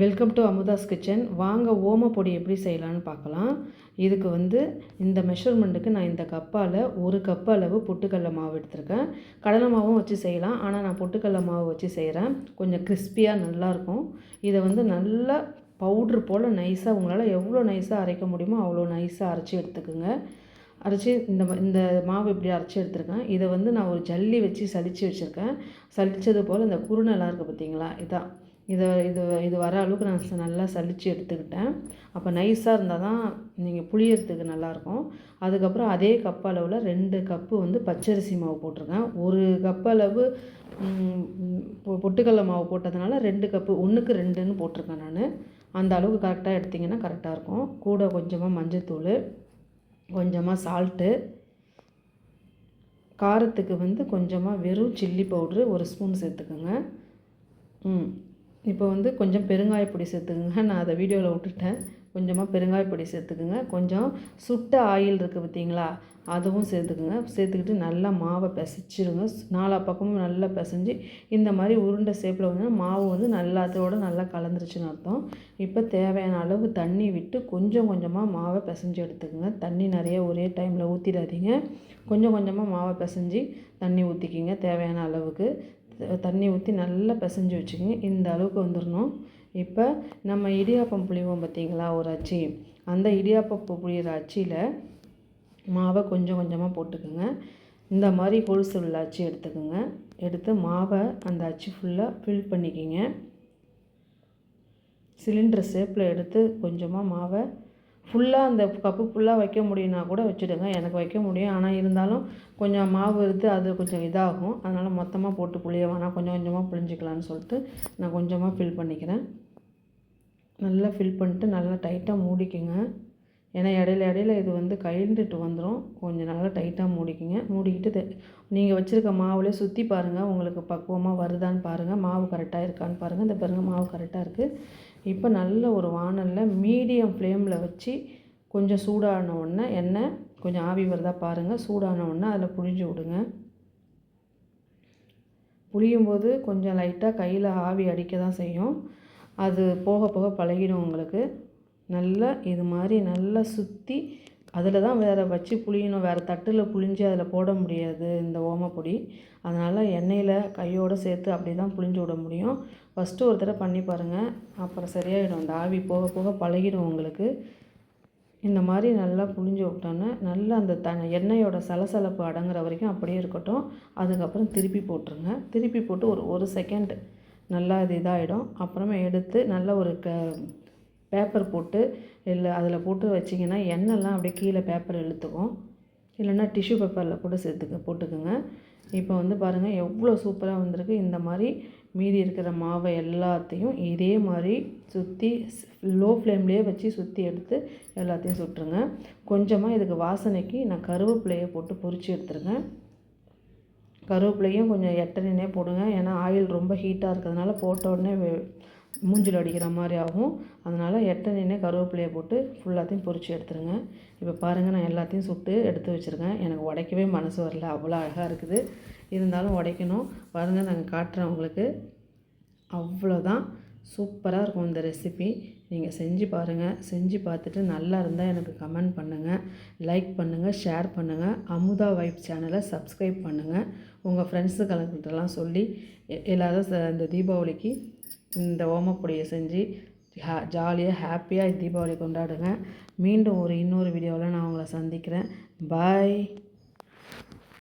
Welcome to Amudha's kitchen வாங்க ஓமப்பொடி எப்படி செய்யலான்னு பார்க்கலாம். இதுக்கு வந்து இந்த மெஷர்மெண்ட்டுக்கு நான் இந்த கப்பால் ஒரு கப் அளவு பொட்டுக்கடல மாவு எடுத்திருக்கேன். கடலை மாவும் வச்சு செய்யலாம். ஆனால் நான் பொட்டுக்கடல மாவு வச்சு செய்கிறேன் கொஞ்சம் கிறிஸ்பியாக நல்லாயிருக்கும் இதை வந்து நல்லா பவுட்ரு போல் நைஸாக உங்களால் எவ்வளோ நைஸாக அரைக்க முடியுமோ அவ்வளோ நைஸாக அரைச்சி எடுத்துக்கோங்க. அரைச்சி இந்த இந்த மாவு இப்படி அரைச்சி எடுத்துருக்கேன். இதை வந்து நான் ஒரு ஜல்லி வச்சு சலித்து வச்சுருக்கேன். சலித்தது போல் இந்த குருணெல்லாம் இருக்குது பார்த்தீங்களா இதான். இதை இது இது வர அளவுக்கு நான் நல்லா சலித்து எடுத்துக்கிட்டேன். அப்போ நைஸாக இருந்தால் தான் நீங்கள் புளியறதுக்கு நல்லாயிருக்கும் அதுக்கப்புறம் அதே கப் அளவில் ரெண்டு கப்பு வந்து பச்சரிசி மாவு போட்டிருக்கேன். ஒரு கப் அளவு பொ- பொட்டுக்கடல மாவு போட்டதுனால ரெண்டு கப்பு ஒன்றுக்கு ரெண்டுன்னு போட்டிருக்கேன் நான். அந்த அளவுக்கு கரெக்டாக எடுத்திங்கன்னா கரெக்டாக இருக்கும். கூட கொஞ்சமாக மஞ்சத்தூள் கொஞ்சமாக சால்ட்டு காரத்துக்கு வந்து கொஞ்சமாக வெறும் சில்லி பவுட்ரு ஒரு ஸ்பூன் சேர்த்துக்கோங்க. ம். இப்போ வந்து கொஞ்சம் பெருங்காயப்பொடி சேர்த்துக்குங்க. நான் அதை வீடியோவில் விட்டுட்டேன். கொஞ்சமாக பெருங்காயப்பொடி சேர்த்துக்குங்க. கொஞ்சம் சுட்ட ஆயில் இருக்குது பார்த்தீங்களா? அதுவும் சேர்த்துக்குங்க. சேர்த்துக்கிட்டு நல்லா மாவை பிசைச்சிருங்க. நாலா பக்கமும் நல்லா பிசைஞ்சு இந்த மாதிரி உருண்டை ஷேப்பில் வந்து மாவு வந்து நல்லாத்தோட நல்லா கலந்துருச்சுன்னு அர்த்தம். இப்போ தேவையான அளவு தண்ணி விட்டு கொஞ்சம் கொஞ்சமாக மாவை பிசைஞ்சு எடுத்துக்கோங்க. தண்ணி நிறைய ஒரே டைமில் ஊற்றிடாதீங்க கொஞ்சம் கொஞ்சமாக மாவை பிசைஞ்சு தண்ணி ஊற்றிக்கிங்க தேவையான அளவுக்கு. தண்ணி ஊற்றி நல்லா பிசைஞ்சு வச்சுக்கோங்க. இந்த அளவுக்கு வந்துடணும் இப்போ நம்ம இடியாப்பம் புளிவோம் பார்த்தீங்களா ஒரு அச்சி. அந்த இடியாப்பம் புளியிற அச்சியில் மாவை கொஞ்சம் கொஞ்சமாக போட்டுக்கோங்க. இந்த மாதிரி கொலுசு உள்ள அச்சு எடுத்துக்கோங்க. எடுத்து மாவை அந்த அச்சு ஃபுல்லாக ஃபில் பண்ணிக்கிங்க. சிலிண்டர் ஷேப்பில் எடுத்து கொஞ்சமாக மாவை ஃபுல்லாக அந்த கப்பு ஃபுல்லாக வைக்க முடியும்னா கூட வச்சுடுங்க. எனக்கு வைக்க முடியும். ஆனால் இருந்தாலும் கொஞ்சம் மாவு எடுத்து அது கொஞ்சம் இதாகும். அதனால் மொத்தமாக போட்டு புளிய வேணாம். கொஞ்சம் கொஞ்சமாக புளிஞ்சிக்கலான்னு சொல்லிட்டு நான் கொஞ்சமாக ஃபில் பண்ணிக்கிறேன். நல்லா ஃபில் பண்ணிட்டு நல்லா டைட்டாக மூடிக்குங்க. ஏன்னா இடையில இடையில இது வந்து கழிந்துட்டு வந்துடும் கொஞ்சம் நல்லா டைட்டாக மூடிக்குங்க. மூடிக்கிட்டு நீங்கள் வச்சுருக்க மாவுலேயே சுற்றி பாருங்கள் உங்களுக்கு பக்குவமாக வருதான்னு பாருங்கள் மாவு கரெக்டாக இருக்கான்னு பாருங்கள் இந்த பாருங்கள் மாவு கரெக்டாக இருக்குது இப்போ நல்ல ஒரு வானலில் மீடியம் ஃப்ளேமில் வச்சு கொஞ்சம் சூடான உடனே எண்ணெய் கொஞ்சம் ஆவி வருதா பாருங்கள் சூடான உடனே அதில் புழிஞ்சு விடுங்க. புளியும் போது கொஞ்சம் லைட்டாக கையில் ஆவி அடிக்க தான் செய்யும். அது போக போக பழகிடும் உங்களுக்கு. நல்லா இது மாதிரி நல்லா சுற்றி அதில் தான் வேறு வச்சு புழியணும். வேறு தட்டில் புழிஞ்சு அதில் போட முடியாது இந்த ஓமப்பொடி அதனால் எண்ணெயில் கையோடு சேர்த்து அப்படி தான் புழிஞ்சு விட முடியும். ஃபஸ்ட்டு ஒரு தடவை பண்ணி பாருங்கள் அப்புறம் சரியாயிடும். இந்த ஆவி போக போக பழகிடும் உங்களுக்கு. இந்த மாதிரி நல்லா புழிஞ்சு விட்டோன்னே நல்லா அந்த த எண்ணெயோட சலசலப்பு அடங்குற வரைக்கும் அப்படியே இருக்கட்டும். அதுக்கப்புறம் திருப்பி போட்டுருங்க. திருப்பி போட்டு ஒரு ஒரு செகண்ட் நல்லா இது இதாகிடும் அப்புறமா எடுத்து நல்லா ஒரு க பேப்பர் போட்டு இல்லை அதில் போட்டு வச்சிங்கன்னா எண்ணெய்லாம் அப்படியே கீழே பேப்பர் இழுத்துக்கும். இல்லைன்னா டிஷ்யூ பேப்பரில் கூட சேர்த்துக்க போட்டுக்கோங்க. இப்போ வந்து பாருங்கள் எவ்வளோ சூப்பராக வந்திருக்கு. இந்த மாதிரி மீதி இருக்கிற மாவை எல்லாத்தையும் இதே மாதிரி சுற்றி லோ ஃப்ளேம்லேயே வச்சு சுற்றி எடுத்து எல்லாத்தையும் சுட்டுருங்க. கொஞ்சமாக இதுக்கு வாசனைக்கு நான் கருவேப்பிலையை போட்டு பொறிச்சு எடுத்துருங்க. கருவேப்பிலையும் கொஞ்சம் எட்டனே போடுங்க. ஏன்னா ஆயில் ரொம்ப ஹீட்டாக இருக்கிறதுனால போட்ட உடனே மூஞ்சில் அடிக்கிற மாதிரி ஆகும். அதனால் எட்டனே கருவேப்பிலையை போட்டு ஃபுல்லாத்தையும் பொறிச்சு எடுத்துருங்க. இப்போ பாருங்கள் நான் எல்லாத்தையும் சுட்டு எடுத்து வச்சுருக்கேன். எனக்கு உடைக்கவே மனசு வரல. அவ்வளோ அழகாக இருக்குது. இருந்தாலும் உடைக்கணும். பாருங்கள் நாங்கள் காட்டுறேன் உங்களுக்கு. அவ்வளோதான். சூப்பராக இருக்கும் இந்த ரெசிபி நீங்கள் செஞ்சு பாருங்கள் செஞ்சு பார்த்துட்டு நல்லா இருந்தால் எனக்கு கமெண்ட் பண்ணுங்கள் லைக் பண்ணுங்கள் ஷேர் பண்ணுங்கள் அமுதா வைப் சேனலை சப்ஸ்கிரைப் பண்ணுங்கள் உங்கள் ஃப்ரெண்ட்ஸுகளுக்கிட்டலாம் சொல்லி எல்லாரும் இந்த தீபாவளிக்கு இந்த ஓமப்பொடியை செஞ்சு ஹே ஜாலியாக ஹாப்பியாக தீபாவளி கொண்டாடுங்க. மீண்டும் ஒரு இன்னொரு வீடியோவில் நான் உங்களை சந்திக்கிறேன். பாய்